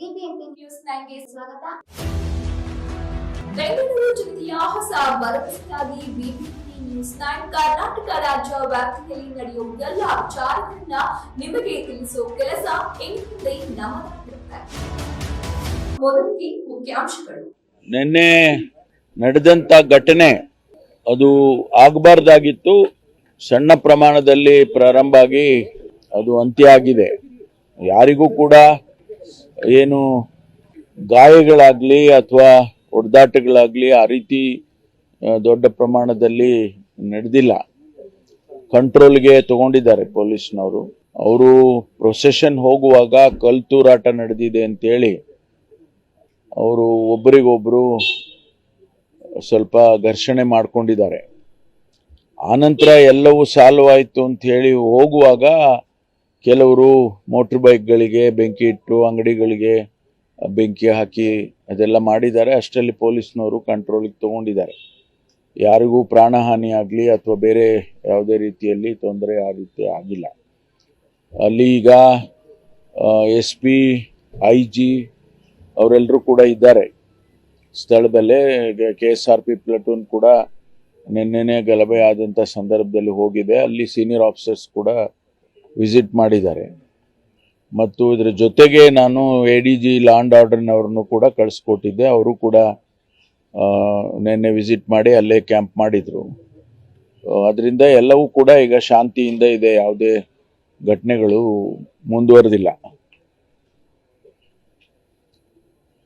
BBMP news ನೈನ್ಗೆ ಸ್ವಾಗತ. ಬೆಂಗಳೂರು ಜಿಲ್ಲೆಯ ಹೊಸ ಭರವಸೆಯಾಗಿ ಬಿಬಿಎಂಪಿ ನ್ಯೂಸ್ ನೈನ್ ಕರ್ನಾಟಕ ರಾಜ್ಯ ವ್ಯಾಪ್ತಿಯಲ್ಲಿ ನಡೆಯುವ ಎಲ್ಲ ವಿಚಾರಗಳನ್ನ ನಿಮಗೆ ತಿಳಿಸುವ ಕೆಲಸ ಇನ್ಮುಂದೆ ನಮ್ಮದಾಗಿರುತ್ತೆ ಮೊದಲಿಗೆ ಮುಖ್ಯಾಂಶಗಳು. ನಿನ್ನೆ ನಡೆದಂತ ಘಟನೆ ಅದು ಆಗಬಾರ್ದಾಗಿತ್ತು. ಸಣ್ಣ ಪ್ರಮಾಣದಲ್ಲಿ ಪ್ರಾರಂಭ ಆಗಿ ಅದು ಅಂತ್ಯ ಆಗಿದೆ. ಯಾರಿಗೂ ಕೂಡ ಏನು ಗಾಯಗಳಾಗಲಿ ಅಥವಾ ಹೊಡೆದಾಟಗಳಾಗಲಿ ಆ ರೀತಿ ದೊಡ್ಡ ಪ್ರಮಾಣದಲ್ಲಿ ನಡೆದಿಲ್ಲ. ಕಂಟ್ರೋಲ್ಗೆ ತಗೊಂಡಿದ್ದಾರೆ ಪೊಲೀಸ್ನವರು. ಅವರು ಪ್ರೊಸೆಷನ್ ಹೋಗುವಾಗ ಕಲ್ ತೂರಾಟ ನಡೆದಿದೆ ಅಂತೇಳಿ ಅವರು ಒಬ್ಬರಿಗೊಬ್ಬರು ಸ್ವಲ್ಪ ಘರ್ಷಣೆ ಮಾಡಿಕೊಂಡಿದ್ದಾರೆ. ಆನಂತರ ಎಲ್ಲವೂ ಸಾಲ್ವ್ ಆಯಿತು ಅಂತ ಹೇಳಿ ಹೋಗುವಾಗ ಕೆಲವರು ಮೋಟ್ರ್ ಬೈಕ್ಗಳಿಗೆ ಬೆಂಕಿ ಇಟ್ಟು ಅಂಗಡಿಗಳಿಗೆ ಬೆಂಕಿ ಹಾಕಿ ಅದೆಲ್ಲ ಮಾಡಿದ್ದಾರೆ. ಅಷ್ಟರಲ್ಲಿ ಪೊಲೀಸ್ನವರು ಕಂಟ್ರೋಲಿಗೆ ತಗೊಂಡಿದ್ದಾರೆ. ಯಾರಿಗೂ ಪ್ರಾಣಹಾನಿ ಆಗಲಿ ಅಥವಾ ಬೇರೆ ಯಾವುದೇ ರೀತಿಯಲ್ಲಿ ತೊಂದರೆ ಆ ರೀತಿ ಆಗಿಲ್ಲ. ಅಲ್ಲಿ ಈಗ ಎಸ್ ಪಿ ಐ ಜಿ ಅವರೆಲ್ಲರೂ ಕೂಡ ಇದ್ದಾರೆ. ಸ್ಥಳದಲ್ಲೇ K S R P platoon ಕೂಡ ನಿನ್ನೆನೆ ಗಲಭೆ ಆದಂಥ ಸಂದರ್ಭದಲ್ಲಿ ಹೋಗಿದೆ. ಅಲ್ಲಿ ಸೀನಿಯರ್ ಆಫೀಸರ್ಸ್ ಕೂಡ ವಿಸಿಟ್ ಮಾಡಿದ್ದಾರೆ. ಮತ್ತು ಇದರ ಜೊತೆಗೆ ನಾನು A D G law and ಆರ್ಡರ್ನವ್ರನ್ನು ಕೂಡ ಕಳಿಸ್ಕೊಟ್ಟಿದ್ದೆ. ಅವರು ಕೂಡ ನಿನ್ನೆ ವಿಸಿಟ್ ಮಾಡಿ ಅಲ್ಲೇ ಕ್ಯಾಂಪ್ ಮಾಡಿದರು. ಅದರಿಂದ ಎಲ್ಲವೂ ಕೂಡ ಈಗ ಶಾಂತಿಯಿಂದ ಇದೆ. ಯಾವುದೇ ಘಟನೆಗಳು ಮುಂದುವರೆದಿಲ್ಲ.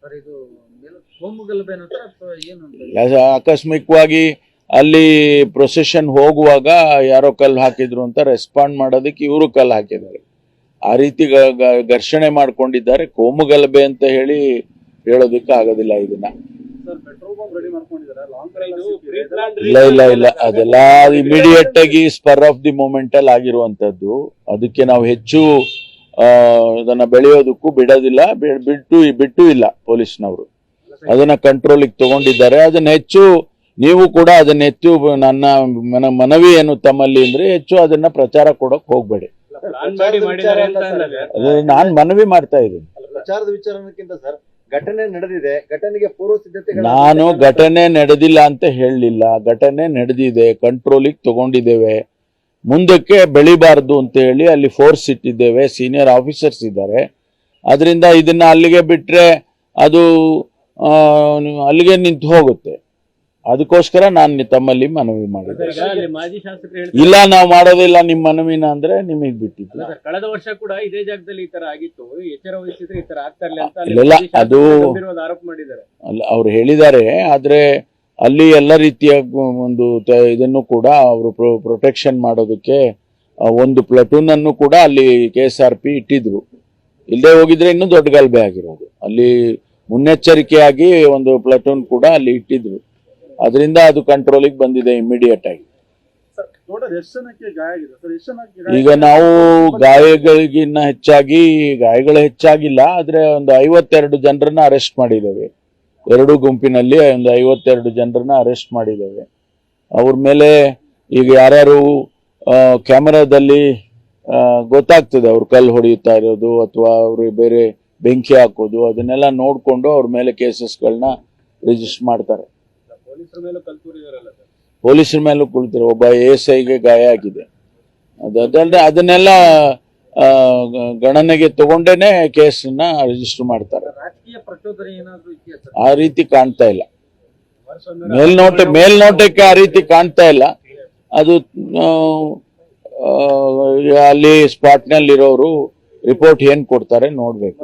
ಸರ್ ಅಲ್ಲಿ ಪ್ರೊಸೆಷನ್ ಹೋಗುವಾಗ ಯಾರೋ ಕಲ್ಲು ಹಾಕಿದ್ರು ಅಂತ ರೆಸ್ಪಾಂಡ್ ಮಾಡೋದಕ್ಕೆ ಇವರು ಕಲ್ಲು ಹಾಕಿದ್ದಾರೆ. ಆ ರೀತಿ ಘರ್ಷಣೆ ಮಾಡ್ಕೊಂಡಿದ್ದಾರೆ. ಕೋಮು ಗಲಭೆ ಅಂತ ಹೇಳಿ ಹೇಳೋದಕ್ಕೆ ಆಗೋದಿಲ್ಲ ಇದನ್ನ ಸರ್ ಪೆಟ್ರೋಲ್ ಬಂಕ್ ರೆಡಿ ಮಾಡ್ಕೊಂಡಿದ್ದಾರೆ ಲಾಂಗ್ ಇಲ್ಲ ಇಲ್ಲ ಇಲ್ಲ. ಅದೆಲ್ಲ ಇಮಿಡಿಯೇಟ್ ಆಗಿ ಸ್ಪರ್ ಆಫ್ ದಿ ಮೂಮೆಂಟ್ ಅಲ್ಲಿ ಆಗಿರುವಂತದ್ದು ಅದಕ್ಕೆ ನಾವು ಹೆಚ್ಚು ಅದನ್ನ ಇದನ್ನ ಬೆಳೆಯೋದಕ್ಕೂ ಬಿಡೋದಿಲ್ಲ. ಬಿಟ್ಟು ಬಿಟ್ಟು ಇಲ್ಲ ಪೊಲೀಸ್ನವರು. ಅದನ್ನ ಕಂಟ್ರೋಲಿಗೆ ತಗೊಂಡಿದ್ದಾರೆ. ಅದನ್ನ ಹೆಚ್ಚು ನೀವು ಕೂಡ ಅದನ್ನ ಹೆಚ್ಚು ನನ್ನ ಮನ ಮನವಿ ಏನು ತಮ್ಮಲ್ಲಿ ಅಂದ್ರೆ ಹೆಚ್ಚು ಅದನ್ನ ಪ್ರಚಾರ ಕೊಡಕ್ ಹೋಗ್ಬೇಡಿ. ನಾನ್ ಮನವಿ ಮಾಡ್ತಾ ಇದ್ದೀನಿ. ಪ್ರಚಾರದ ವಿಚಾರಕ್ಕಿಂತ ಸರ್ ಘಟನೆ ನಡೆದಿದೆ ಘಟನೆಗೆ ಪೂರ್ವ ಸಿದ್ಧತೆ ನಾನು ಘಟನೆ ನಡೆದಿಲ್ಲ ಅಂತ ಹೇಳಲಿಲ್ಲ. ಘಟನೆ ನಡೆದಿದೆ ಕಂಟ್ರೋಲಿಗೆ ತಗೊಂಡಿದ್ದೇವೆ. ಮುಂದಕ್ಕೆ ಬೆಳಿಬಾರ್ದು ಅಂತ ಹೇಳಿ ಅಲ್ಲಿ ಫೋರ್ಸ್ ಇಟ್ಟಿದ್ದೇವೆ. ಸೀನಿಯರ್ ಆಫೀಸರ್ಸ್ ಇದ್ದಾರೆ. ಅದರಿಂದ ಇದನ್ನ ಅಲ್ಲಿಗೆ ಬಿಟ್ಟರೆ ಅದು ಅಲ್ಲಿಗೆ ನಿಂತು ಹೋಗುತ್ತೆ. ಅದಕ್ಕೋಸ್ಕರ ನಾನು ತಮ್ಮಲ್ಲಿ ಮನವಿ ಮಾಡಿದ್ದೆ. ಅಲ್ಲಿ ಮಾಜಿ ಶಾಸಕರು ಹೇಳ್ತಾರೆ. ಇಲ್ಲ ನಾವು ಮಾಡೋದಿಲ್ಲ ನಿಮ್ಮ ಮನವಿನ ಅಂದ್ರೆ ನಿಮಗೆ ಬಿಟ್ಟಿದ್ದು. ಸರ್ ಕಳೆದ ವರ್ಷ ಕೂಡ ಇದೇ ಜಾಗದಲ್ಲಿ ಈ ತರ ಆಗಿತ್ತು. ಎಚ್ಚರ ವಹಿಸಿದ್ರೆ ಈ ತರ ಆಗ್ತಾ ಇರ್ಲಿ ಅಂತ ಅಲ್ಲಿ ಇಲ್ಲ, ಮಾಜಿ ಶಾಸಕರು ಅದು- ಗಂಭೀರವಾದ ಆರೋಪ ಮಾಡಿದ್ದಾರೆ. ಅಲ್ಲ ಅವ್ರು ಹೇಳಿದ್ದಾರೆ ಆದರೆ ಅಲ್ಲಿ ಎಲ್ಲ ರೀತಿಯ ಒಂದು ತ- ಇದನ್ನು ಕೂಡ ಅವರು ಪ್ರೊಟೆಕ್ಷನ್ ಮಾಡೋದಕ್ಕೆ ಆ, ಒಂದು ಪ್ಲಟೂನ್ ಅನ್ನು ಕೂಡ ಅಲ್ಲಿ ಕೆ ಎಸ್ ಆರ್ ಪಿ ಇಟ್ಟಿದ್ರು. ಇಲ್ಲದೆ ಹೋಗಿದ್ರೆ ಇನ್ನೂ ದೊಡ್ಡ ಗಲಭೆ ಆಗಿರೋದು. ಅಲ್ಲಿ ಮುನ್ನೆಚ್ಚರಿಕೆಯಾಗಿ ಒಂದು ಪ್ಲಟೂನ್ ಕೂಡ ಅಲ್ಲಿ ಇಟ್ಟಿದ್ರು. ಅದರಿಂದ ಅದು ಕಂಟ್ರೋಲಿಗೆ ಬಂದಿದೆ ಇಮಿಡಿಯೇಟ್ ಆಗಿ. ಈಗ ನಾವು ಗಾಯಗಳಿಗಿನ್ನ ಹೆಚ್ಚಾಗಿ ಗಾಯಗಳು ಹೆಚ್ಚಾಗಿಲ್ಲ ಆದ್ರೆ ಒಂದು ಐವತ್ತೆರಡು ಜನರನ್ನ ಅರೆಸ್ಟ್ ಮಾಡಿದ್ದೇವೆ. ಎರಡು ಗುಂಪಿನಲ್ಲಿ ಒಂದು ಐವತ್ತೆರಡು ಜನರನ್ನ ಅರೆಸ್ಟ್ ಮಾಡಿದ್ದೇವೆ. ಅವ್ರ ಮೇಲೆ ಈಗ ಯಾರ್ಯಾರು ಕ್ಯಾಮರಾದಲ್ಲಿ ಗೊತ್ತಾಗ್ತದೆ ಅವ್ರು ಕಲ್ಲು ಹೊಡೆಯುತ್ತಾ ಇರೋದು ಅಥವಾ ಅವರು ಬೇರೆ ಬೆಂಕಿ ಹಾಕೋದು ಅದನ್ನೆಲ್ಲ ನೋಡಿಕೊಂಡು ಅವ್ರ ಮೇಲೆ ಕೇಸಸ್ಗಳನ್ನ ರಿಜಿಸ್ಟರ್ ಮಾಡ್ತಾರೆ. ಪೊಲೀಸರ ಮೇಲೂ ಕುಳಿತಿರೋ ಒಬ್ಬ ಎ ಎಸ್ ಐಗೆ ಗಾಯ ಆಗಿದೆ. ಅದು ಅದಲ್ಲದೆ ಅದನ್ನೆಲ್ಲ ಗಣನೆಗೆ ತಗೊಂಡೇನೆ ಕೇಸನ್ನ ರಿಜಿಸ್ಟರ್ ಮಾಡ್ತಾರೆ. ಆ ರೀತಿ ಕಾಣ್ತಾ ಇಲ್ಲ. ಮೇಲ್ನೋಟ ಮೇಲ್ನೋಟಕ್ಕೆ ಆ ರೀತಿ ಕಾಣ್ತಾ ಇಲ್ಲ. ಅದು ಅಲ್ಲಿ ಸ್ಪಾಟ್ನಲ್ಲಿರೋರು ರಿಪೋರ್ಟ್ ಏನ್ ಕೊಡ್ತಾರೆ ನೋಡ್ಬೇಕು.